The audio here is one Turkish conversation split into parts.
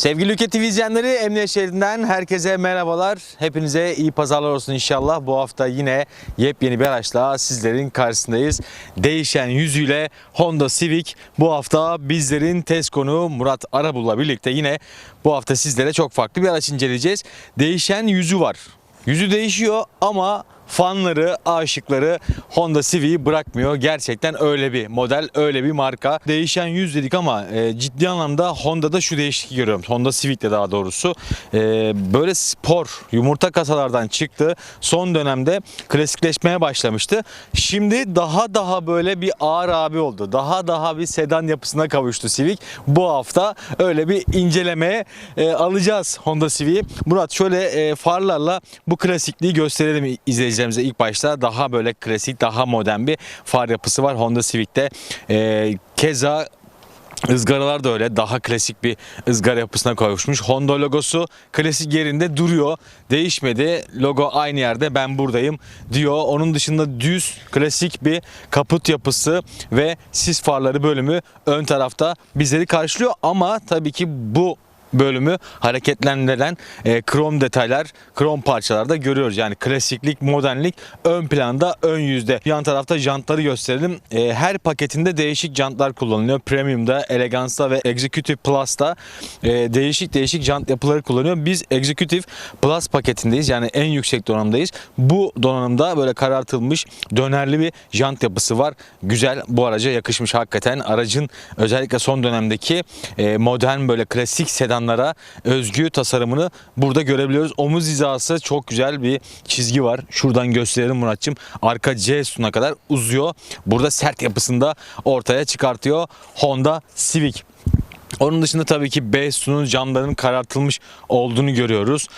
Sevgili Ülke TV izleyenleri Emniyet Şeridi'nden herkese merhabalar. Hepinize iyi pazarlar olsun inşallah. Bu hafta yine yepyeni bir araçla sizlerin karşısındayız. Değişen yüzüyle Honda Civic bu hafta bizlerin test konu Murat Arabul'la birlikte yine bu hafta sizlere çok farklı bir araç inceleyeceğiz. Değişen yüzü var. Yüzü değişiyor ama fanları, aşıkları Honda Civic'i bırakmıyor. Gerçekten öyle bir model, öyle bir marka. Değişen yüz dedik ama e, ciddi anlamda Honda'da şu değişikliği görüyorum. Honda Civic'te daha doğrusu. E, böyle spor, yumurta kasalardan çıktı. Son dönemde klasikleşmeye başlamıştı. Şimdi daha daha böyle bir ağır abi oldu. Daha daha bir sedan yapısına kavuştu Civic. Bu hafta öyle bir incelemeye e, alacağız Honda Civic'i. Murat şöyle e, farlarla bu klasikliği gösterelim izleyicilerimize ilk başta. Daha böyle klasik, daha modern bir far yapısı var Honda Civic'te. E, keza Izgaralar da öyle daha klasik bir ızgara yapısına kavuşmuş. Honda logosu klasik yerinde duruyor. Değişmedi. Logo aynı yerde ben buradayım diyor. Onun dışında düz klasik bir kaput yapısı ve sis farları bölümü ön tarafta bizleri karşılıyor. Ama tabii ki bu bölümü hareketlendiren e, krom detaylar, krom parçalarda görüyoruz. Yani klasiklik, modernlik ön planda, ön yüzde. Yan tarafta jantları gösterelim. E, her paketinde değişik jantlar kullanılıyor. Premium'da, Elegance'da ve Executive Plus'ta e, değişik değişik jant yapıları kullanıyor. Biz Executive Plus paketindeyiz. Yani en yüksek donanımdayız. Bu donanımda böyle karartılmış dönerli bir jant yapısı var. Güzel bu araca yakışmış hakikaten. Aracın özellikle son dönemdeki e, modern böyle klasik sedanlara özgü tasarımını burada görebiliyoruz. Omuz hizası çok güzel bir çizgi var. Şuradan gösterelim Muratçım. Arka C sütuna kadar uzuyor. Burada sert yapısında ortaya çıkartıyor Honda Civic. Onun dışında tabii ki B sütunun camlarının karartılmış olduğunu görüyoruz.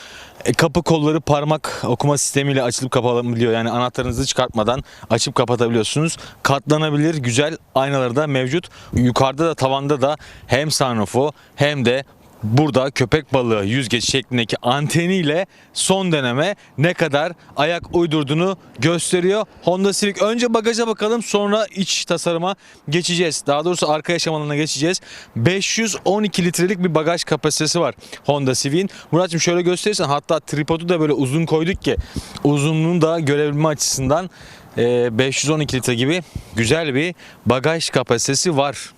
E, kapı kolları parmak okuma sistemiyle açılıp kapanabiliyor. Yani anahtarınızı çıkartmadan açıp kapatabiliyorsunuz. Katlanabilir güzel aynaları da mevcut. Yukarıda da tavanda da hem sunroofu hem de Burada köpek balığı yüzgeç şeklindeki anteniyle son deneme ne kadar ayak uydurduğunu gösteriyor. Honda Civic önce bagaja bakalım sonra iç tasarıma geçeceğiz. Daha doğrusu arka yaşam alanına geçeceğiz. 512 litrelik bir bagaj kapasitesi var Honda Civic'in. Murat'cığım şöyle gösterirsen hatta tripodu da böyle uzun koyduk ki uzunluğunu da görebilme açısından e, 512 litre gibi güzel bir bagaj kapasitesi var.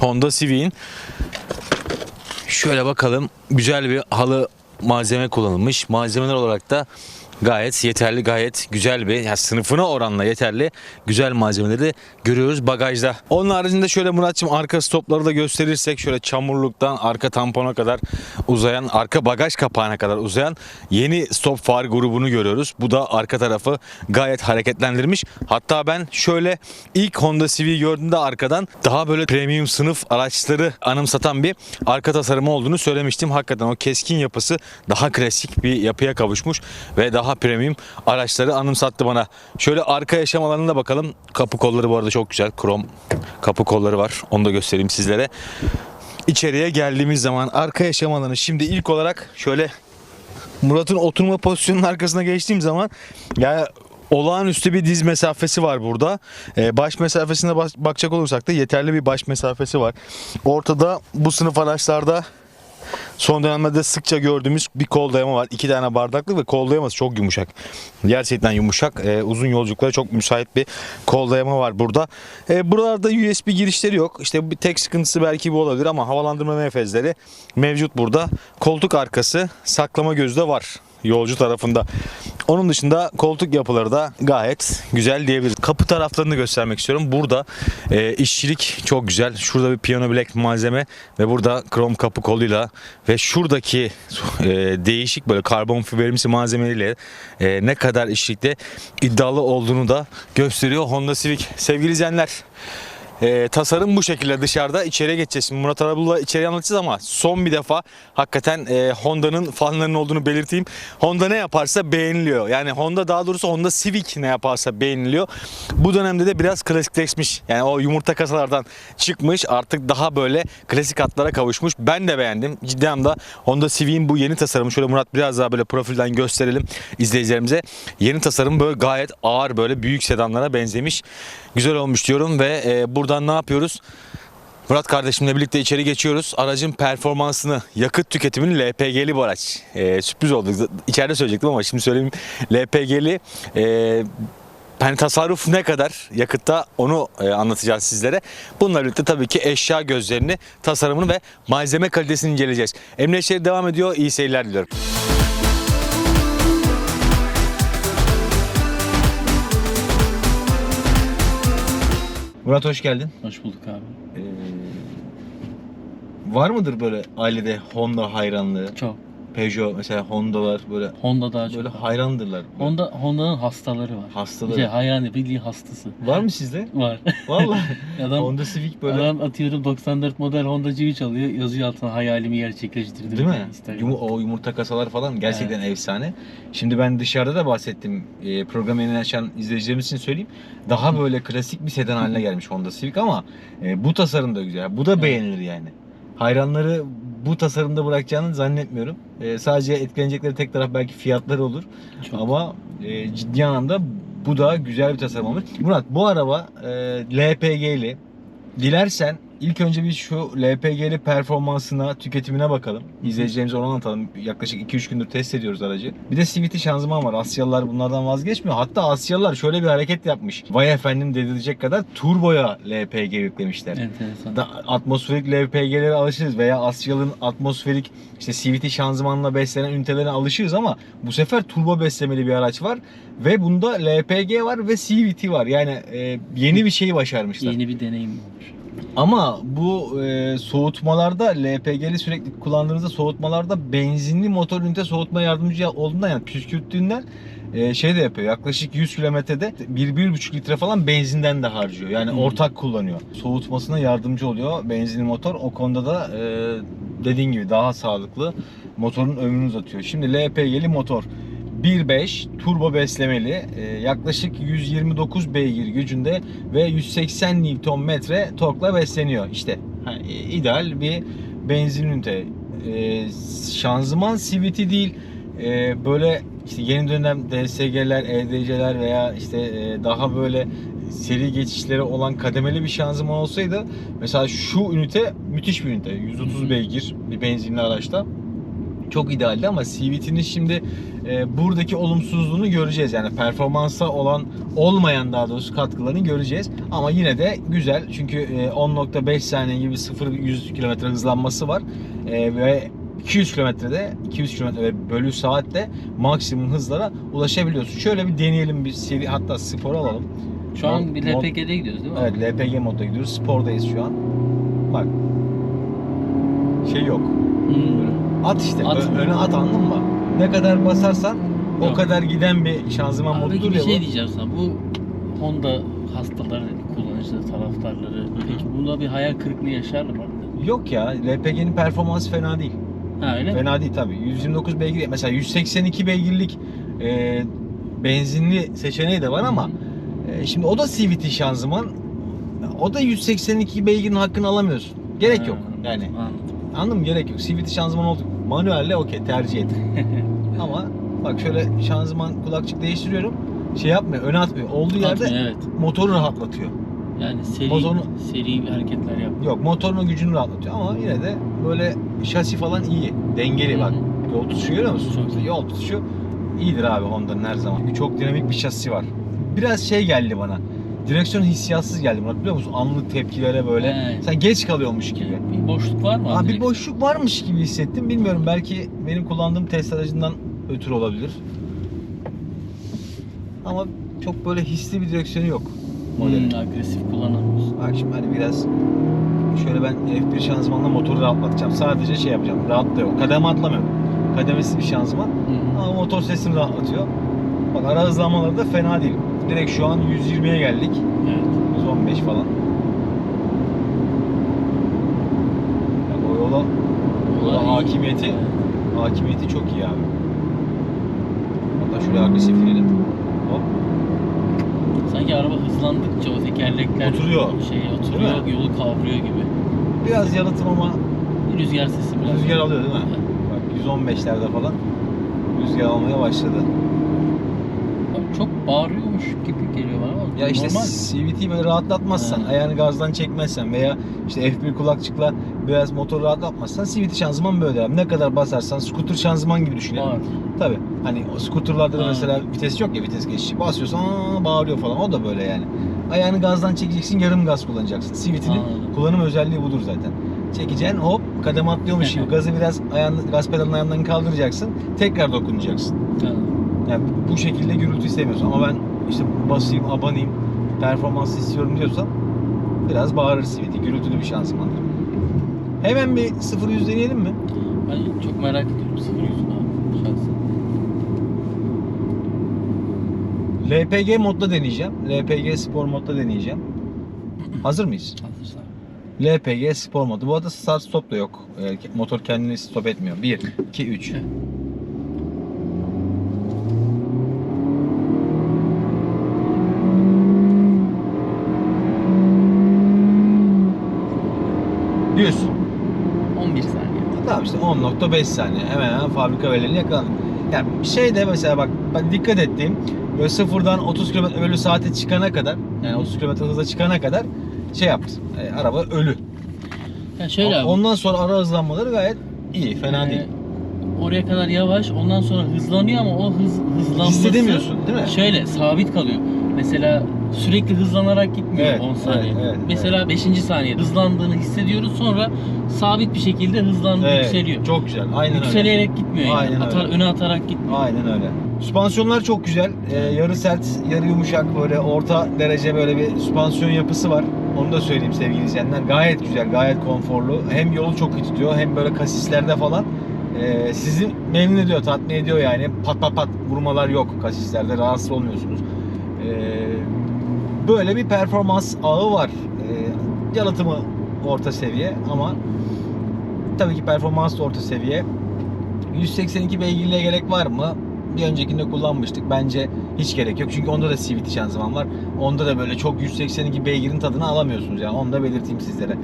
Honda Civic'in Şöyle bakalım. Güzel bir halı malzeme kullanılmış. Malzemeler olarak da gayet yeterli, gayet güzel bir yani sınıfına oranla yeterli güzel malzemeleri görüyoruz bagajda. Onun haricinde şöyle Muratçım arka stopları da gösterirsek şöyle çamurluktan arka tampona kadar uzayan, arka bagaj kapağına kadar uzayan yeni stop far grubunu görüyoruz. Bu da arka tarafı gayet hareketlendirmiş. Hatta ben şöyle ilk Honda Civic'i gördüğümde arkadan daha böyle premium sınıf araçları anımsatan bir arka tasarımı olduğunu söylemiştim. Hakikaten o keskin yapısı daha klasik bir yapıya kavuşmuş ve daha premium araçları anımsattı bana. Şöyle arka yaşam alanına bakalım. Kapı kolları bu arada çok güzel. Krom kapı kolları var. Onu da göstereyim sizlere. İçeriye geldiğimiz zaman arka yaşam alanı şimdi ilk olarak şöyle Murat'ın oturma pozisyonunun arkasına geçtiğim zaman yani olağanüstü bir diz mesafesi var burada. Ee, baş mesafesine bak- bakacak olursak da yeterli bir baş mesafesi var. Ortada bu sınıf araçlarda son dönemlerde sıkça gördüğümüz bir kol dayama var. İki tane bardaklık ve kol dayaması çok yumuşak. Gerçekten yumuşak. Ee, uzun yolculuklara çok müsait bir kol dayama var burada. Ee, buralarda USB girişleri yok. İşte bir tek sıkıntısı belki bu olabilir ama havalandırma menfezleri mevcut burada. Koltuk arkası saklama gözü de var yolcu tarafında. Onun dışında koltuk yapıları da gayet güzel diyebiliriz. Kapı taraflarını göstermek istiyorum. Burada e, işçilik çok güzel. Şurada bir piyano bilek malzeme ve burada krom kapı koluyla ve şuradaki e, değişik böyle karbon fiberimsi malzemeleriyle e, ne kadar işçilikte iddialı olduğunu da gösteriyor Honda Civic. Sevgili izleyenler ee, tasarım bu şekilde dışarıda. içeriye geçeceğiz. Şimdi Murat Arabul'la içeriye anlatacağız ama son bir defa hakikaten e, Honda'nın fanlarının olduğunu belirteyim. Honda ne yaparsa beğeniliyor. Yani Honda daha doğrusu Honda Civic ne yaparsa beğeniliyor. Bu dönemde de biraz klasikleşmiş. Yani o yumurta kasalardan çıkmış. Artık daha böyle klasik hatlara kavuşmuş. Ben de beğendim. Ciddi anlamda Honda Civic'in bu yeni tasarımı şöyle Murat biraz daha böyle profilden gösterelim izleyicilerimize. Yeni tasarım böyle gayet ağır böyle büyük sedanlara benzemiş. Güzel olmuş diyorum ve e, buradan ne yapıyoruz? Murat kardeşimle birlikte içeri geçiyoruz. Aracın performansını, yakıt tüketimini LPG'li bu araç. Ee, sürpriz oldu. İçeride söyleyecektim ama şimdi söyleyeyim. LPG'li e, hani tasarruf ne kadar yakıtta onu e, anlatacağız sizlere. Bununla birlikte tabii ki eşya gözlerini, tasarımını ve malzeme kalitesini inceleyeceğiz. Emniyet devam ediyor. İyi seyirler diliyorum. Murat hoş geldin. Hoş bulduk abi. Ee, var mıdır böyle ailede Honda hayranlığı? Çok. Peugeot mesela Honda'lar böyle Honda daha çok. böyle hayrandırlar. Honda Honda'nın hastaları var. Hastaları. Şey, hayran değil, bildiğin hastası. Var mı sizde? Var. Vallahi. adam Honda Civic böyle adam atıyorum 94 model Honda Civic alıyor. Yazıyor altına hayalimi gerçekleştirdim. Değil mi? Yumu- o yumurta kasalar falan gerçekten efsane. Şimdi ben dışarıda da bahsettim. E, programı yeni açan izleyicilerimiz için söyleyeyim. Daha böyle klasik bir sedan haline gelmiş Honda Civic ama e, bu tasarım da güzel. Bu da Evet. beğenilir yani. Hayranları bu tasarımda bırakacağını zannetmiyorum. E, sadece etkilenecekleri tek taraf belki fiyatları olur. Çok. Ama e, ciddi anlamda bu da güzel bir tasarım olmuş. Murat bu araba e, LPG'li. Dilersen ilk önce bir şu LPG'li performansına, tüketimine bakalım. İzleyicilerimize onu anlatalım. Yaklaşık 2-3 gündür test ediyoruz aracı. Bir de CVT şanzıman var. Asyalılar bunlardan vazgeçmiyor. Hatta Asyalılar şöyle bir hareket yapmış. Vay efendim dedirecek kadar turboya LPG yüklemişler. Enteresan. Da, atmosferik LPG'lere alışırız veya Asyalı'nın atmosferik işte CVT şanzımanla beslenen ünitelerine alışırız ama bu sefer turbo beslemeli bir araç var ve bunda LPG var ve CVT var. Yani e, yeni bir şeyi başarmışlar. Yeni bir deneyim olmuş. Ama bu e, soğutmalarda LPG'li sürekli kullandığınızda soğutmalarda benzinli motor ünite soğutma yardımcı olduğundan yani püskürttüğünden e, şey de yapıyor. Yaklaşık 100 kilometrede 1-1,5 litre falan benzinden de harcıyor. Yani Hmm. ortak kullanıyor. Soğutmasına yardımcı oluyor benzinli motor. O konuda da e, dediğin gibi daha sağlıklı. Motorun ömrünü uzatıyor. Şimdi LPG'li motor 1.5 turbo beslemeli e, yaklaşık 129 beygir gücünde ve 180 Nm torkla besleniyor. İşte ideal bir benzin ünite. E, şanzıman CVT değil. E, böyle işte yeni dönem DSG'ler, EDC'ler veya işte daha böyle seri geçişleri olan kademeli bir şanzıman olsaydı mesela şu ünite müthiş bir ünite. 130 beygir bir benzinli araçta. Çok idealdi ama CVT'nin şimdi e, buradaki olumsuzluğunu göreceğiz. Yani performansa olan olmayan daha doğrusu katkılarını göreceğiz. Ama yine de güzel. Çünkü e, 10.5 saniye gibi 0-100 km hızlanması var. E, ve 200 kilometrede 200 kilometre bölü saatte maksimum hızlara ulaşabiliyorsun. Şöyle bir deneyelim bir seri hatta spor alalım. Şu an bir LPG'de gidiyoruz değil mi? Evet LPG modda gidiyoruz. Spordayız şu an. Bak. Şey yok. Hmm. At işte. At. Ö- öne at anladın mı? Ne kadar basarsan o Yok. kadar giden bir şanzıman Abi modudur peki bir ya şey bu. diyeceğim sana. Bu Honda hastaları kullanıcıları, taraftarları. Peki bunda bir hayal kırıklığı yaşarlar mı? Yok ya LPG'nin performansı fena değil. Ha öyle mi? Fena değil tabii. 129 beygir mesela 182 beygirlik e, benzinli seçeneği de var ama e, şimdi o da CVT şanzıman. O da 182 beygirin hakkını alamıyorsun. Gerek Ha, yok. Yani Anladım. Anladın mı? Gerek yok. CVT şanzıman oldu. Manuelle okey tercih et. ama bak şöyle şanzıman kulakçık değiştiriyorum. Şey yapmıyor, öne atmıyor. Olduğu yerde Atmıyor, evet. motoru rahatlatıyor. Yani seri, Motorunu- seri hareketler yap. Yok motorun gücünü rahatlatıyor ama yine de böyle şasi falan iyi. Dengeli bak. Yol tutuşu görüyor musun? Çok iyi. Yol tutuşu iyidir abi Honda'nın her zaman. Çünkü çok dinamik bir şasi var. Biraz şey geldi bana. Direksiyon hissiyatsız geldi bana biliyor musun? Anlık tepkilere böyle. Evet. Sen geç kalıyormuş gibi. Bir boşluk var mı? Aa, bir boşluk varmış gibi hissettim. Bilmiyorum belki benim kullandığım test aracından ötürü olabilir. Ama çok böyle hisli bir direksiyonu yok. modelin. Hmm, agresif kullanamıyorsun. Bak şimdi hani biraz şöyle ben F1 şanzımanla motoru rahatlatacağım. Sadece şey yapacağım. Rahatlıyor. Kademe atlamıyorum. Kademesiz bir şanzıman. Hı. Ama motor sesini rahatlatıyor. Bak ara hızlanmaları da fena değil. Direkt şu an 120'ye geldik. Evet. 115 falan. Bak o yola, yola iyi. hakimiyeti hakimiyeti çok iyi abi. Hatta şöyle agresif inelim. Hop. Sanki araba hızlandıkça o tekerlekler Oturuyor. Şey oturuyor, yolu kavruyor gibi. Biraz yalıtım ama Rüzgar sesi biraz. rüzgar alıyor değil mi? Bak 115'lerde falan rüzgar almaya başladı. Bak çok bağırıyormuş gibi geliyor bana ama Ya işte normal. CVT'yi böyle rahatlatmazsan, Ha. ayağını gazdan çekmezsen veya işte F1 kulakçıkla biraz motoru rahatlatmazsan CVT şanzıman böyle abi. Ne kadar basarsan scooter şanzıman gibi düşünelim. Bağır. Tabii. Hani o scooterlarda da Ha. mesela vites yok ya vites geçişi. Basıyorsan aa, bağırıyor falan. O da böyle yani. Ayağını gazdan çekeceksin, yarım gaz kullanacaksın. CVT'nin Anladım. kullanım özelliği budur zaten. Çekeceksin hop kademe atlıyormuş gibi gazı biraz ayağını, gaz pedalının ayağından kaldıracaksın. Tekrar dokunacaksın. Anladım. Yani bu şekilde gürültü istemiyorsun ama ben işte basayım, abanayım, performans istiyorum diyorsan biraz bağırır CVT. Gürültülü bir şanzımandır. Hemen bir 0-100 deneyelim mi? Ben çok merak ediyorum sıfır yüzünü abi şahsen. LPG modda deneyeceğim. LPG spor modda deneyeceğim. Hazır mıyız? Hazırsan. LPG spor modu. Bu arada start stop da yok. Motor kendini stop etmiyor. 1, 2, 3. 0.5 saniye. Hemen hemen fabrika verilerini yakaladım. Yani şey de mesela bak, bak dikkat ettiğim böyle sıfırdan 30 km bölü saate çıkana kadar yani 30 km hıza çıkana kadar şey yaptı. E, araba ölü. Ya şöyle abi. Ondan sonra ara hızlanmaları gayet iyi. Fena ee, değil. Oraya kadar yavaş. Ondan sonra hızlanıyor ama o hız hızlanması hissedemiyorsun değil mi? Şöyle sabit kalıyor. Mesela sürekli hızlanarak gitmiyor Evet, 10 saniye. evet, evet, Mesela 5. saniye hızlandığını hissediyoruz sonra sabit bir şekilde hızlandı Evet, yükseliyor. Çok güzel. Aynen öyle. Yükselerek gitmiyor yani. Aynen Atar, öyle. öne atarak gitmiyor. Aynen öyle. Süspansiyonlar çok güzel. Ee, yarı sert, yarı yumuşak böyle orta derece böyle bir süspansiyon yapısı var. Onu da söyleyeyim sevgili izleyenler. Gayet güzel, gayet konforlu. Hem yolu çok iyi tutuyor hem böyle kasislerde falan ee, sizi memnun ediyor, tatmin ediyor yani. Pat pat pat vurmalar yok kasislerde. Rahatsız olmuyorsunuz. Ee, böyle bir performans ağı var. Ee, yalıtımı orta seviye ama tabii ki performans da orta seviye. 182 beygirliğe gerek var mı? Bir öncekinde kullanmıştık. Bence hiç gerek yok. Çünkü onda da CVT şanzıman var. Onda da böyle çok 182 beygirin tadını alamıyorsunuz yani. Onu da belirteyim sizlere.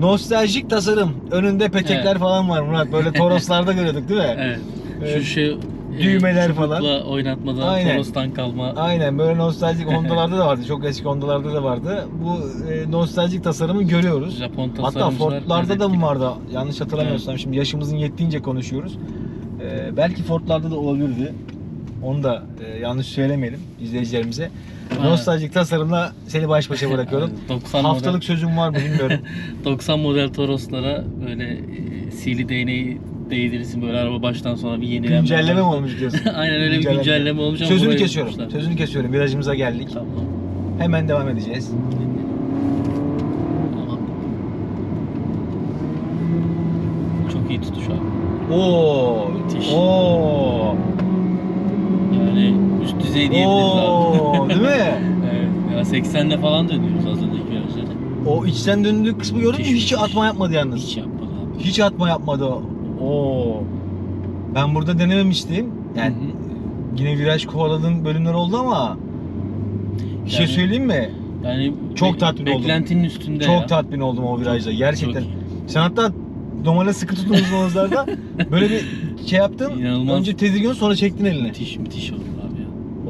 Nostaljik tasarım. Önünde petekler Evet. falan var Murat. Böyle Toroslarda görüyorduk değil mi? Evet. Evet. Şu şey Düğmeler falan. oynatmadan Aynen. Toros'tan kalma. Aynen böyle nostaljik Honda'larda da vardı. Çok eski Honda'larda da vardı. Bu e, nostaljik tasarımı görüyoruz. Japon Hatta tasarımcılar Ford'larda da mı vardı? Yanlış hatırlamıyorsam şimdi yaşımızın yettiğince konuşuyoruz. Ee, belki Ford'larda da olabilirdi. Onu da e, yanlış söylemeyelim izleyicilerimize. Ha. Nostaljik tasarımla seni baş başa bırakıyorum. Evet, 90 Haftalık model, sözüm var mı bilmiyorum. 90 model Toros'lara böyle e, değdirirsin böyle araba baştan sona bir yenilenme. Güncelleme mi olmuş diyorsun? Aynen öyle bir güncelleme olmuş ama Sözünü burayı kesiyorum. unutmuşlar. Sözünü kesiyorum. Virajımıza geldik. Tamam. Hemen devam edeceğiz. Çok iyi tutuş abi. Oo, Müthiş. Oo. Yani üst düzey diyebiliriz Oo, abi. değil mi? evet. Ya 80'le falan dönüyoruz az önceki virajlarda. O içten döndüğü kısmı gördün mü? Müthiş, Hiç müthiş. atma yapmadı yalnız. Hiç yapmadı abi. Hiç atma yapmadı. Oo. Ben burada denememiştim. Yani Hı hı. yine viraj kovaladığım bölümler oldu ama bir şey Yani- söyleyeyim mi? Yani Çok tatmin oldum. Beklentinin üstünde Çok ya. tatmin oldum o virajda. Gerçekten. Çok. Sen hatta normale sıkı tutun uzmanızlarda böyle bir şey yaptın. İnanılmaz. Önce tedirgin sonra çektin elini. Müthiş müthiş oldu abi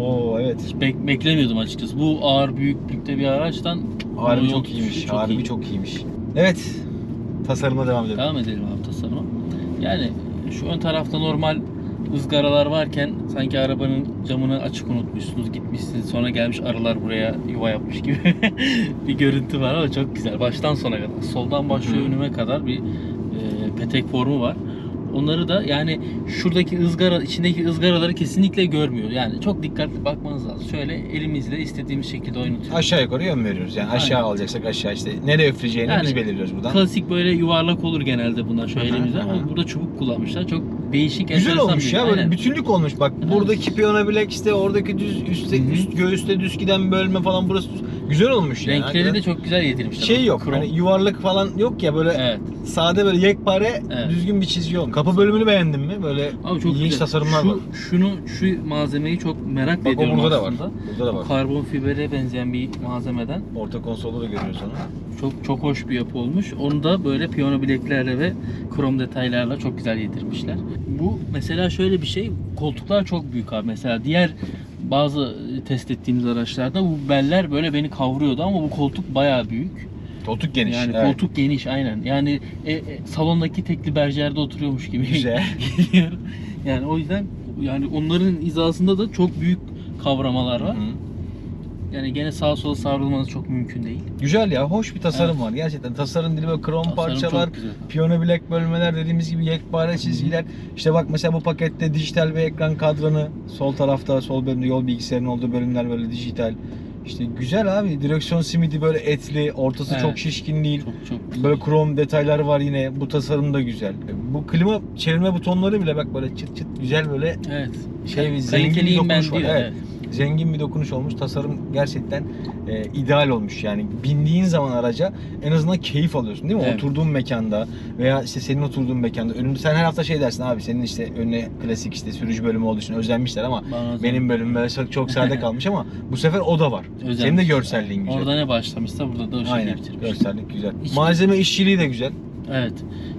ya. Oo evet. Hiç bek- beklemiyordum açıkçası. Bu ağır büyüklükte bir araçtan Harbi yol çok tutuşu iyiymiş. harbi iyi. çok iyiymiş. Evet. Tasarıma devam edelim. Devam edelim abi tasarıma. Yani şu ön tarafta normal ızgaralar varken sanki arabanın camını açık unutmuşsunuz gitmişsiniz sonra gelmiş arılar buraya yuva yapmış gibi bir görüntü var ama çok güzel. Baştan sona kadar soldan başlıyor önüme kadar bir e, petek formu var onları da yani şuradaki ızgara içindeki ızgaraları kesinlikle görmüyor yani çok dikkatli bakmanız lazım şöyle elimizle istediğimiz şekilde oynatıyoruz Aşağı yukarı yön veriyoruz. Yani aşağı Aynen. alacaksak aşağı işte. Nereye üfleyeceğini Yani biz belirliyoruz buradan. klasik böyle yuvarlak olur genelde bunlar Hı hı, elimizde hı ama burada çubuk kullanmışlar çok değişik Güzel enteresan olmuş bir- ya böyle Aynen. bütünlük olmuş. Bak buradaki piyano bilek işte oradaki düz üstte Hı hı. üst göğüste düz giden bölme falan burası düz. Güzel olmuş yani. Renkleri de çok güzel yedirmişler. şey yok. Krom. Hani yuvarlak falan yok ya böyle Evet. sade böyle yekpare Evet. düzgün bir çizgi olmuş. Kapı bölümünü beğendin mi? Böyle Abi çok ilginç güzel. tasarımlar şu, var. Şunu, şu malzemeyi çok merak Bak o ediyorum burada da var. aslında. Burada da var. Karbon fibere benzeyen bir malzemeden. Orta konsolda da görüyoruz onu. Çok çok hoş bir yapı olmuş. Onu da böyle piyano bileklerle ve krom detaylarla çok güzel yedirmişler. Bu mesela şöyle bir şey. Koltuklar çok büyük abi. Mesela diğer bazı test ettiğimiz araçlarda bu beller böyle beni kavruyordu ama bu koltuk bayağı büyük. Koltuk geniş. Yani evet. koltuk geniş aynen. Yani e, e, salondaki tekli berjerde oturuyormuş gibi Güzel. geliyor. yani o yüzden yani onların hizasında da çok büyük kavramalar var. Hı. Yani gene sağa sola savrulmanız çok mümkün değil. Güzel ya, hoş bir tasarım var. Gerçekten tasarım dili böyle krom Tasarım parçalar, piyano bilek bölmeler dediğimiz gibi yekpare çizgiler. İşte bak mesela bu pakette dijital bir ekran kadranı sol tarafta sol bölümde yol bilgisayarının olduğu bölümler böyle dijital. İşte güzel abi. Direksiyon simidi böyle etli, ortası Evet. çok şişkin değil. Çok çok güzel. Böyle krom detaylar var yine. Bu tasarım da güzel. Bu klima çevirme butonları bile bak böyle çıt çıt güzel böyle Evet. şey bir zengin bir dokunuş var. diyor. Evet. Zengin bir dokunuş olmuş. Tasarım gerçekten e, ideal olmuş yani. Bindiğin zaman araca en azından keyif alıyorsun değil mi? Evet. Oturduğun mekanda veya işte senin oturduğun mekanda önünde sen her hafta şey dersin abi senin işte önüne klasik işte sürücü bölümü olduğu için özenmişler ama Bana benim bölümüm böyle çok, çok sade kalmış ama bu sefer o da var. Özenmiş. Senin de görselliğin güzel. Orada ne başlamışsa burada da o şekilde Aynen. bitirmiş. Görsellik güzel. Hiç- Malzeme işçiliği de güzel. Evet.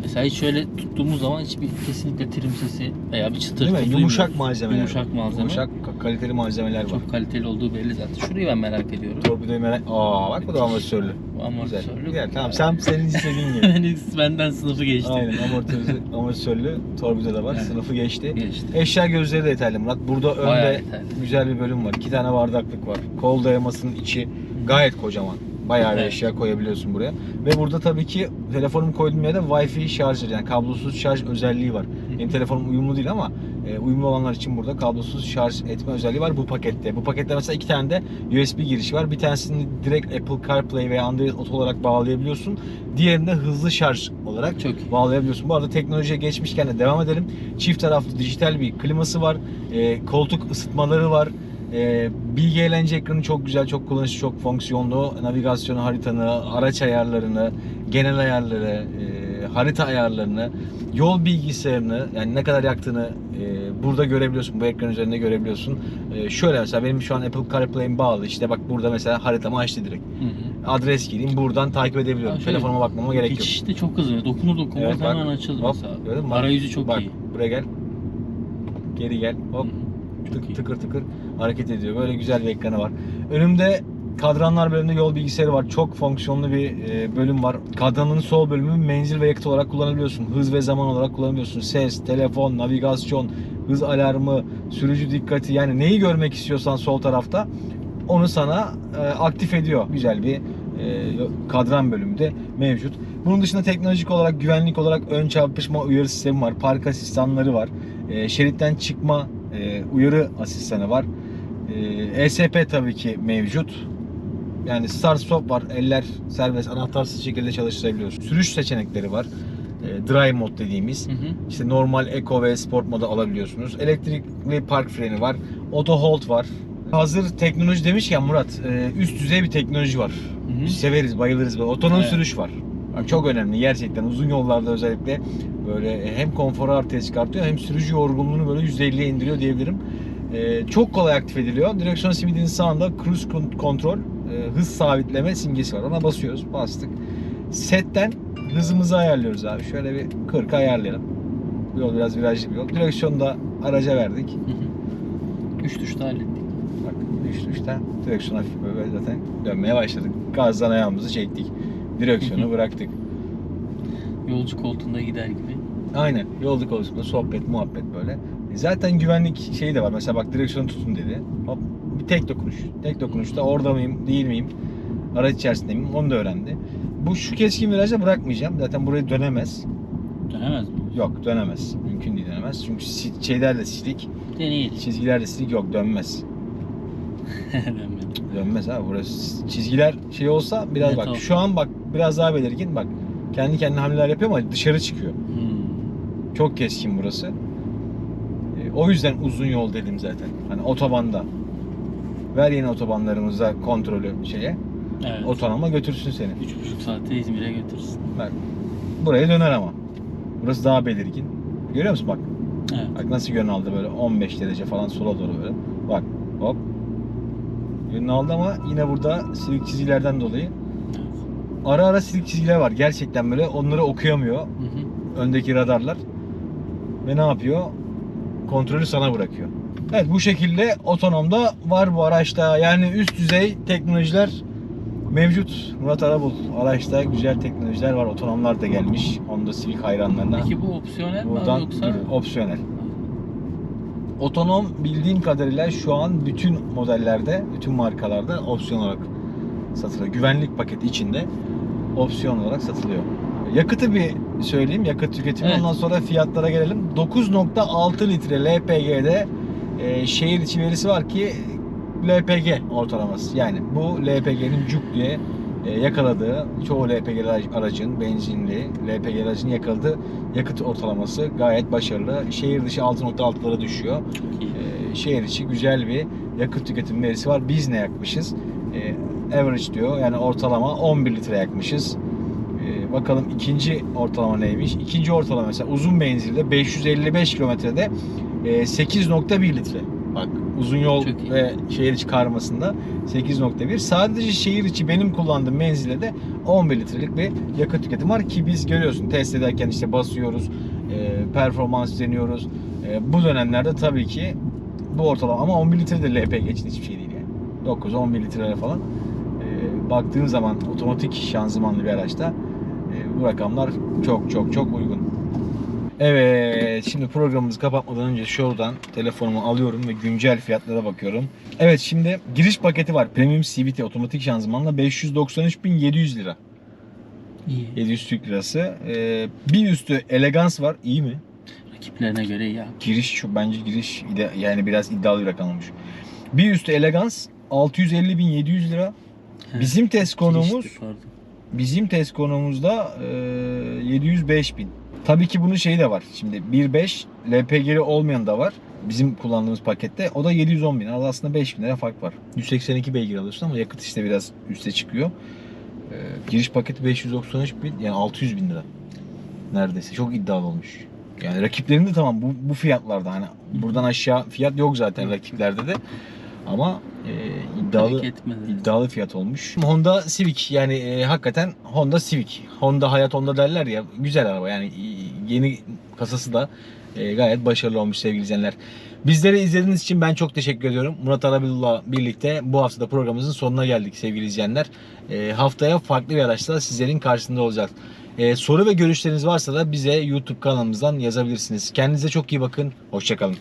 Mesela hiç şöyle tuttuğumuz zaman hiçbir kesinlikle trim sesi veya bir çıtırtı Değil mi? Yumuşak malzemeler. Yumuşak malzeme. Yumuşak ka- kaliteli malzemeler var. Çok kaliteli olduğu belli zaten. Şurayı ben merak ediyorum. Torpidoyu merak... Aa bak bu da amatörlü. Güzel. Amortisörlü. Güzel. Tamam sen senin istediğin gibi. Beni- benden sınıfı geçti. Aynen amortisörlü, amortisörlü torpido da var. Evet. Sınıfı geçti. Geçti. Eşya gözleri de yeterli Murat. Burada Bayağı önde yeterli. güzel bir bölüm var. İki tane bardaklık var. Kol dayamasının içi gayet kocaman. Bayağı bir eşya koyabiliyorsun buraya. Ve burada tabii ki telefonumu koyduğum yerde Wi-Fi şarjır yani kablosuz şarj özelliği var. Benim telefonum uyumlu değil ama e, uyumlu olanlar için burada kablosuz şarj etme özelliği var bu pakette. Bu pakette mesela iki tane de USB girişi var. Bir tanesini direkt Apple CarPlay veya Android Auto olarak bağlayabiliyorsun. Diğerini de hızlı şarj olarak Çok iyi. bağlayabiliyorsun. Bu arada teknolojiye geçmişken de devam edelim. Çift taraflı dijital bir kliması var. E, koltuk ısıtmaları var. E, bilgi eğlence ekranı çok güzel, çok kullanışlı, çok fonksiyonlu. Navigasyonu, haritanı, araç ayarlarını, genel ayarları, e, harita ayarlarını, yol bilgisayarını yani ne kadar yaktığını e, burada görebiliyorsun. Bu ekran üzerinde görebiliyorsun. E, şöyle mesela benim şu an Apple CarPlay'im bağlı. İşte bak burada mesela haritamı açtı direkt. Hı hı. Adres gireyim buradan takip edebiliyorum. Şöyle, Telefonuma bakmama gerek yok. Geçiş de çok hızlı. Dokunur dokunmaz Evet, bak. hemen açıldı Hop, mesela. gördün mü? Arayüzü çok Bak, iyi. buraya gel. Geri gel. Hop. Hı hı. Çok Tık, iyi. tıkır tıkır hareket ediyor. Böyle güzel bir ekranı var. Önümde kadranlar bölümünde yol bilgisayarı var. Çok fonksiyonlu bir e, bölüm var. Kadranın sol bölümü menzil ve yakıt olarak kullanabiliyorsun. Hız ve zaman olarak kullanabiliyorsun. Ses, telefon, navigasyon, hız alarmı, sürücü dikkati yani neyi görmek istiyorsan sol tarafta onu sana e, aktif ediyor. Güzel bir e, kadran bölümü mevcut. Bunun dışında teknolojik olarak, güvenlik olarak ön çarpışma uyarı sistemi var. Park asistanları var. Şeritten çıkma uyarı asistanı var. E, ESP tabii ki mevcut. Yani start stop var. Eller serbest, anahtarsız şekilde çalıştırabiliyorsun. Sürüş seçenekleri var. E, drive mod dediğimiz. Hı hı. İşte normal, eco ve sport modu alabiliyorsunuz. Elektrikli park freni var. Auto hold var. Hazır teknoloji demişken Murat, e, üst düzey bir teknoloji var. Hı hı. Biz severiz, bayılırız. Böyle otonom Evet. sürüş var. Çok önemli gerçekten. Uzun yollarda özellikle böyle hem konforu ortaya çıkartıyor hem sürücü yorgunluğunu böyle %50'ye indiriyor diyebilirim. E, çok kolay aktif ediliyor. Direksiyon simidinin sağında cruise con- kontrol, e, hız sabitleme simgesi var. Ona basıyoruz. Bastık. Setten hızımızı ayarlıyoruz abi. Şöyle bir 40 ayarlayalım. Bu yol biraz virajlı bir yol. Direksiyonu da araca verdik. Hı hı. Üç tuşta hallettik. Bak üç tuşta direksiyon hafif böyle zaten dönmeye başladık. Gazdan ayağımızı çektik. Direksiyonu bıraktık. Yolcu koltuğunda gider gibi. Aynen. Yolda konusunda sohbet, muhabbet böyle. Zaten güvenlik şeyi de var. Mesela bak direksiyonu tutun dedi. Hop bir tek dokunuş. Tek dokunuşta orada mıyım, değil miyim? Araç içerisinde miyim? Onu da öğrendi. Bu şu keskin virajda bırakmayacağım. Zaten burayı dönemez. Dönemez mi? Yok dönemez. Mümkün değil dönemez. Çünkü si- şeyler de silik, Deneyelim. çizgiler de silik. Yok dönmez. Dönmez abi burası. Çizgiler şey olsa biraz Evet, bak. Şu an bak biraz daha belirgin bak. Kendi kendine hamleler yapıyor ama dışarı çıkıyor. Hmm. Çok keskin burası. O yüzden uzun yol dedim zaten. Hani otobanda. Ver yeni otobanlarımıza kontrolü şeye. Evet. Otonoma götürsün seni. Üç buçuk saatte İzmir'e götürsün. Bak. Buraya döner ama. Burası daha belirgin. Görüyor musun bak? Evet. Bak nasıl yön aldı böyle 15 derece falan sola doğru böyle. Bak hop. Yönünü aldı ama yine burada silik çizgilerden dolayı ara ara silik çizgiler var. Gerçekten böyle onları okuyamıyor Hı hı. öndeki radarlar. Ve ne yapıyor? Kontrolü sana bırakıyor. Evet bu şekilde otonomda var bu araçta. Yani üst düzey teknolojiler mevcut. Murat Arabul araçta güzel teknolojiler var. Otonomlar da gelmiş Honda Civic hayranlarına. Peki bu opsiyonel mi Buradan yoksa? dur, opsiyonel. Otonom bildiğim kadarıyla şu an bütün modellerde, bütün markalarda opsiyon olarak satılıyor. Güvenlik paketi içinde opsiyon olarak satılıyor. Yakıtı bir söyleyeyim, yakıt tüketimi. Evet. Ondan sonra fiyatlara gelelim. 9.6 litre LPG'de e, şehir içi verisi var ki LPG ortalaması. Yani bu LPG'nin cuk diye e, yakaladığı çoğu LPG aracın benzinli LPG aracın yakaladığı yakıt ortalaması gayet başarılı. Şehir dışı 6.6'lara düşüyor. E, şehir içi güzel bir yakıt tüketim verisi var. Biz ne yakmışız? E, average diyor. Yani ortalama 11 litre yakmışız. E, bakalım ikinci ortalama neymiş? İkinci ortalama mesela uzun menzilde 555 kilometrede e, 8.1 litre. Bak uzun yol ve şehir içi karmasında 8.1. Sadece şehir içi benim kullandığım menzilde de 11 litrelik bir yakıt tüketimi var ki biz görüyorsun test ederken işte basıyoruz, e, performans deniyoruz. E, bu dönemlerde tabii ki bu ortalama ama 11 litre de LPG için hiçbir şey değil yani. 9-11 litrelere falan. E, baktığın zaman otomatik şanzımanlı bir araçta e, bu rakamlar çok çok çok uygun. Evet, şimdi programımızı kapatmadan önce şuradan telefonumu alıyorum ve güncel fiyatlara bakıyorum. Evet, şimdi giriş paketi var. Premium CVT otomatik şanzımanla 593.700 lira. İyi. 700 Türk lirası. Ee, bir üstü elegans var. İyi mi? Rakiplerine göre iyi abi. Giriş şu bence giriş yani biraz iddialı bir rakam olmuş. Bir üstü elegans 650.700 lira. Evet. Bizim test konuğumuz Girişti. Bizim test konuğumuzda e, 705 bin. Tabii ki bunun şeyi de var. Şimdi 1.5 LPG'li olmayan da var. Bizim kullandığımız pakette. O da 710 bin. Arada aslında 5 bin lira fark var. 182 beygir alıyorsun ama yakıt işte biraz üste çıkıyor. E, giriş paketi 593 bin. Yani 600 bin lira. Neredeyse. Çok iddialı olmuş. Yani rakiplerinde tamam bu, bu fiyatlarda hani buradan aşağı fiyat yok zaten rakiplerde de. Ama e, iddialı iddialı fiyat olmuş. Honda Civic yani e, hakikaten Honda Civic. Honda hayat Honda derler ya güzel araba yani yeni kasası da e, gayet başarılı olmuş sevgili izleyenler. Bizleri izlediğiniz için ben çok teşekkür ediyorum. Murat Arabil'le birlikte bu haftada programımızın sonuna geldik sevgili izleyenler. E, haftaya farklı bir araçla sizlerin karşısında olacak. E, soru ve görüşleriniz varsa da bize YouTube kanalımızdan yazabilirsiniz. Kendinize çok iyi bakın. Hoşçakalın.